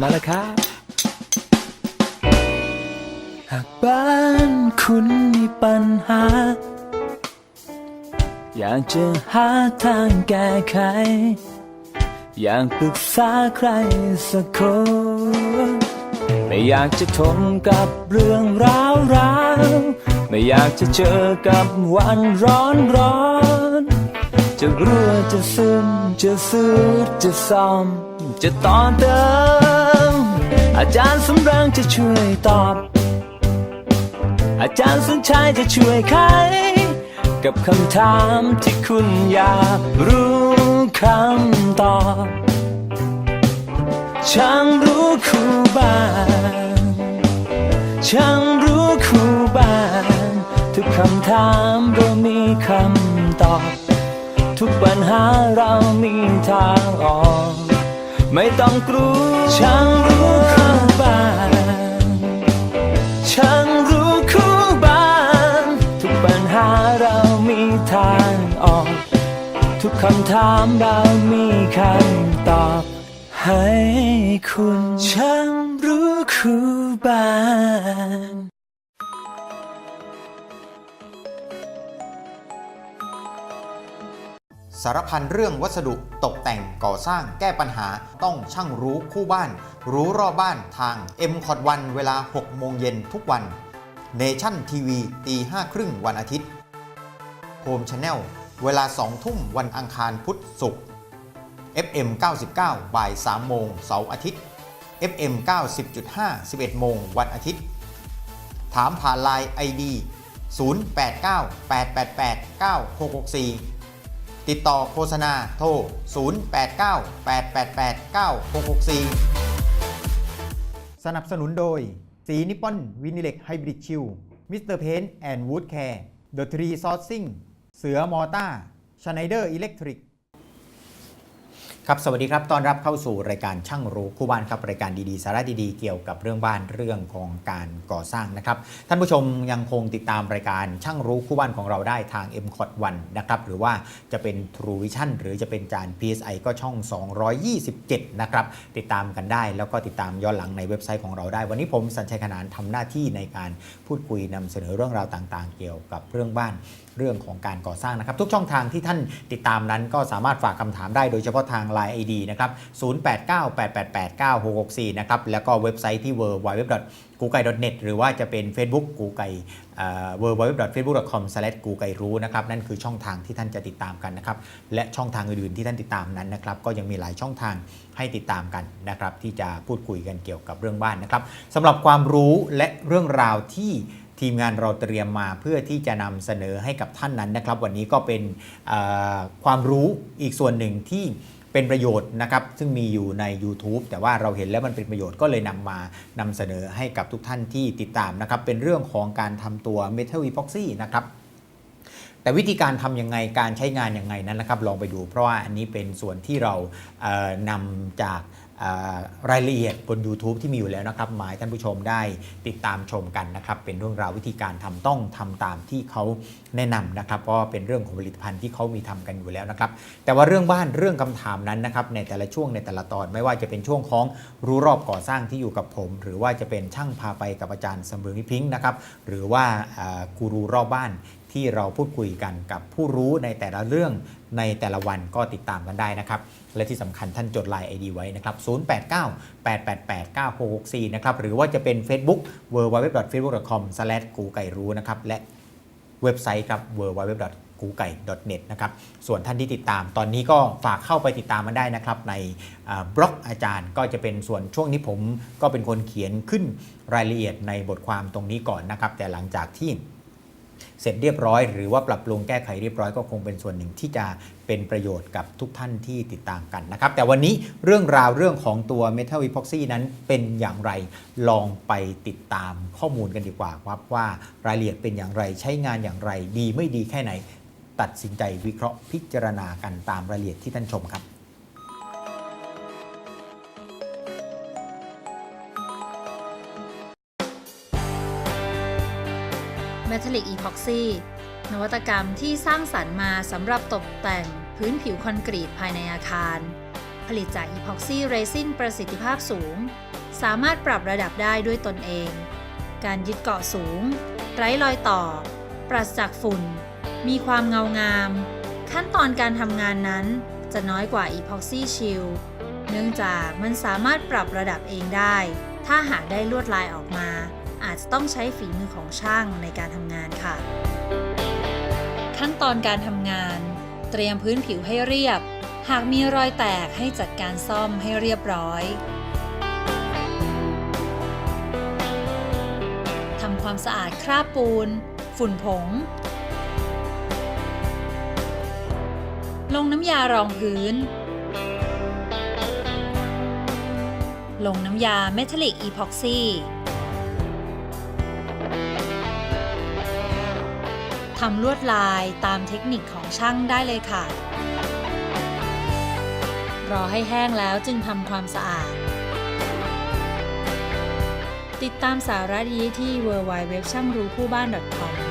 มาแล้วครับ หากบ้านคุณมีปัญหา อยากจะหาทางแก้ไข อยากปรึกษาใครสักคน ไม่อยากจะทนกับเรื่องราวราวไม่อยากจะเจอกับวันร้อนร้อนจะรั่วจะซึมจะสืดจะซ่อมจะต่อเติมางจะช่วยตอบ อาจารย์สุนชัยจะช่วยไขกับคำถามที่คุณอยากรู้คำตอบช่างรู้ครูบ้านช่างรู้ครูบ้านทุกคำถามเรามีคำตอบ ทุกปัญหาเรามีทางออก ไม่ต้องกลัวช่างรู้ ออก ทุกคำถามเรามีคำตอบ ให้คุณช่างรู้คู่บ้านสารพันเรื่องวัสดุตกแต่งก่อสร้างแก้ปัญหาต้องช่างรู้คู่บ้าน รู้รอบบ้านทาง m c o t 1เวลา 6 โมงเย็นทุกวัน Nation TV ตี5ครึ่งวันอาทิตย์ Home Channel เวลา 2 ทุ่มวันอังคารพุธศุกร์ FM 99 บ่าย 3 โมงเสาร์อาทิตย์ FM 90.5 11 โมงวันอาทิตย์ ถามผ่านไลน์ ID 089 888 9664 ติดต่อโฆษณาโทร 089 888 9664 สนับสนุนโดย สีนิปปอนวินิเล็กไฮบริดชิลมิสเตอร์เพนแอนด์วูดแคร์เดอะทรีซอร์ซิ่ง เสือมอต้าชไนเดอร์อิเล็กทริกครับสวัสดีครับตอนรับเข้าสู่รายการช่างรู้คู่บ้านครับรายการดีๆ สาระดีๆ เกี่ยวกับเรื่องบ้านเรื่องของการก่อสร้างนะครับ ท่านผู้ชมยังคงติดตามรายการช่างรู้คู่บ้านของเราได้ทาง m c o t 1นะครับหรือว่าจะเป็น True Vision หรือจะเป็นจาน PSI ก็ช่อง 227 นะครับติดตามกันได้แล้วก็ติดตามย้อนหลังในเว็บไซต์ของเราได้ วันนี้ผมสัญชัยขนานทำหน้าที่ในการพูดคุยนำเสนอเรื่องราวต่างๆ เกี่ยวกับเรื่องบ้าน เรื่องของการก่อสร้างนะครับ ทุกช่องทางที่ท่านติดตามนั้นก็สามารถฝากคำถามได้โดยเฉพาะทาง Line ID นะครับ 0898889664 นะครับ แล้วก็เว็บไซต์ที่ w w w g o o g l e n e t หรือว่าจะเป็น Facebook กูไก่ w w w f a c e b o o k c o m กูไก่รู้นะครับนั่นคือช่องทางที่ท่านจะติดตามกันนะครับ และช่องทางอื่นๆที่ท่านติดตามนั้นนะครับ ก็ยังมีหลายช่องทางให้ติดตามกันนะครับ ที่จะพูดคุยกันเกี่ยวกับเรื่องบ้านนะครับสำหรับความรู้และเรื่องราวที่ ทีมงานเราเตรียมมาเพื่อที่จะนำเสนอให้กับท่านนั้นนะครับ วันนี้ก็เป็นความรู้อีกส่วนหนึ่งที่เป็นประโยชน์นะครับ ซึ่งมีอยู่ใน YouTube แต่ว่าเราเห็นแล้วมันเป็นประโยชน์ก็เลยนำมานำเสนอให้กับทุกท่านที่ติดตามนะครับ เป็นเรื่องของการทำตัว Metal Epoxy นะครับแต่วิธีการทำยังไงการใช้งานยังไงนั้นนะครับ ลองไปดู เพราะว่าอันนี้เป็นส่วนที่เราเนำจาก รายละเอียดบน YouTube ที่มีอยู่แล้วนะครับมาให้ท่านผู้ชมได้ติดตามชมกันนะครับ เป็นเรื่องราววิธีการทำต้องทำตามที่เขาแนะนำนะครับเพราะเป็นเรื่องของผลิตภัณฑ์ที่เขามีทำกันอยู่แล้วนะครับ แต่ว่าเรื่องบ้านเรื่องคำถามนั้นนะครับในแต่ละช่วงในแต่ละตอนไม่ว่าจะเป็นช่วงของรู้รอบก่อสร้างที่อยู่กับผม หรือว่าจะเป็นช่างพาไปกับอาจารย์สมเรืองนิพิงค์นะครับหรือว่ากูรูรอบบ้าน ที่เราพูดคุยกันกับผู้รู้ในแต่ละเรื่องในแต่ละวันก็ติดตามกันได้นะครับ และที่สำคัญท่านจดไลน์ ID ไว้นะครับ 0898889664 นะครับ หรือว่าจะเป็น Facebook w w w f a c e b o o k c o m กูไก่รู้นะครับ และเว็บไซต์ครับ w w w กูไก่ .net นะครับ ส่วนท่านที่ติดตาม ตอนนี้ก็ฝากเข้าไปติดตามมันได้นะครับ ในบล็อกอาจารย์ก็จะเป็นส่วนช่วงนี้ผมก็เป็นคนเขียนขึ้นรายละเอียดในบทความตรงนี้ก่อนนะครับ แต่หลังจากที่ เสร็จเรียบร้อย หรือว่าปรับปรุงแก้ไขเรียบร้อยก็คงเป็นส่วนหนึ่งที่จะเป็นประโยชน์กับทุกท่านที่ติดตามกันนะครับแต่วันนี้เรื่องราวเรื่องของตัว Metal Epoxy นั้นเป็นอย่างไรลองไปติดตามข้อมูลกันดีกว่าครับว่ารายละเอียดเป็นอย่างไรใช้งานอย่างไรดีไม่ดีแค่ไหน ตัดสินใจวิเคราะห์พิจารณากันตามรายละเอียดที่ท่านชมครับ Metallic Epoxy นวัตกรรมที่สร้างสรรค์มาสำหรับตกแต่งพื้นผิวคอนกรีตภายในอาคาร ผลิตจากอีพ็อกซี่เรซินประสิทธิภาพสูง สามารถปรับระดับได้ด้วยตนเอง การยึดเกาะสูง ไร้รอยต่อ ปราศจากฝุ่น มีความเงางาม ขั้นตอนการทำงานนั้นจะน้อยกว่า Epoxy Shield เนื่องจากมันสามารถปรับระดับเองได้ ถ้าหากได้ลวดลายออกมา อาจจะต้องใช้ฝีมือของช่างในการทำงานค่ะ ขั้นตอนการทำงาน เตรียมพื้นผิวให้เรียบ หากมีรอยแตกให้จัดการซ่อมให้เรียบร้อยทำความสะอาดคราบปูน ฝุ่นผง ลงน้ำยารองพื้นลงน้ำยาเมทัลลิกอีพ็อกซี่ ทำลวดลายตามเทคนิคของช่างได้เลยค่ะ รอให้แห้งแล้วจึงทำความสะอาด ติดตามสาระดีที่ w w w ช่างรู้คู่บ้าน .com